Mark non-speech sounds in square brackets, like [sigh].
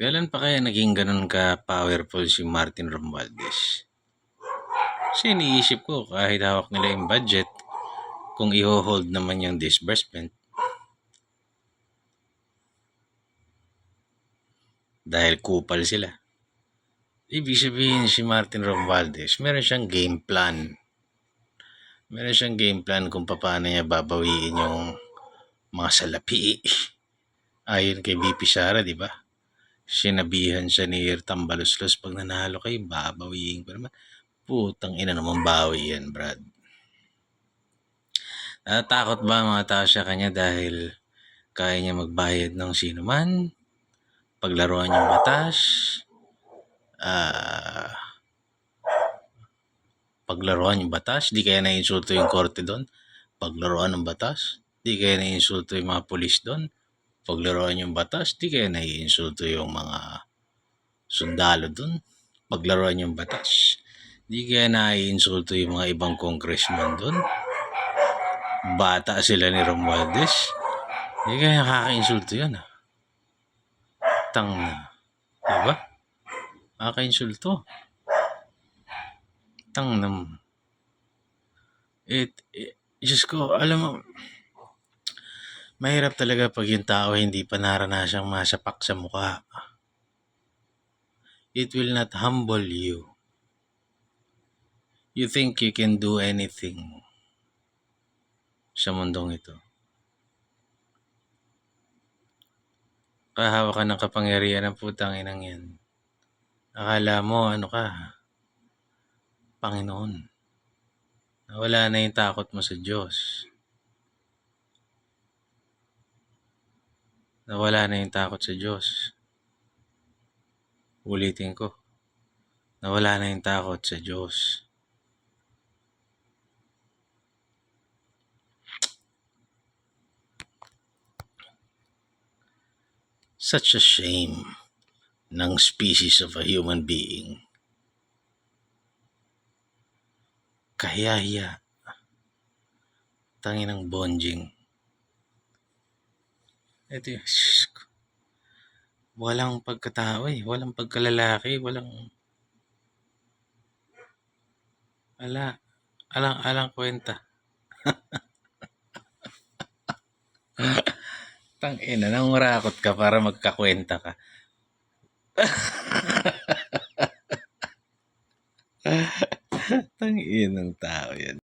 Kailan pa kaya naging ganun ka-powerful si Martin Romualdez? Kasi iniisip ko, kahit hawak nila yung budget, kung i-hold naman yung disbursement, dahil kupal sila. Ibig sabihin si Martin Romualdez, meron siyang game plan. Meron siyang game plan kung paano niya babawiin yung mga salapi. [laughs] Ayon kay BP Sara, di ba? Sinabihan siya ni Tambaluslos pag nanalo kayo, babawiin ko naman. Putang ina naman bawi yan, Brad. Natatakot ba mga tao sa kanya dahil kaya niya magbayad ng sino man? Paglaruan yung batas? Ah... paglaruan yung batas, di kaya naiinsulto yung korte doon. Paglaruan ng batas, di kaya naiinsulto yung mga pulis doon. Paglaruan yung batas, di kaya naiinsulto yung mga sundalo doon. Paglaruan yung batas, di kaya naiinsulto yung mga ibang congressman doon. Bata sila ni Romualdez. Di kaya nakaka-insulto yun ah. Tang na. Diba? Nakaka-insulto. Tang nam. It, it, Diyos ko, alam mo, mahirap talaga pag yung tao hindi pa naranasang masapak sa mukha. It will not humble you. You think you can do anything sa mundong ito. Kahawa ka ng kapangyarihan ng putang inang yan. Akala mo, ano ka, Panginoon. Nawala na yung takot mo sa Diyos. Nawala na yung takot sa Diyos. Ulitin ko. Nawala na yung takot sa Diyos. Such a shame ng species of a human being. Kahiyahiya. Tangin ng bonjing. Ito yung. Walang pagkatao eh. Walang pagkalalaki. Walang... Ala. Alang, alang kwenta. [laughs] Tang ina, nangurakot ka para magkakwenta ka. [laughs] Tang inang tao yan.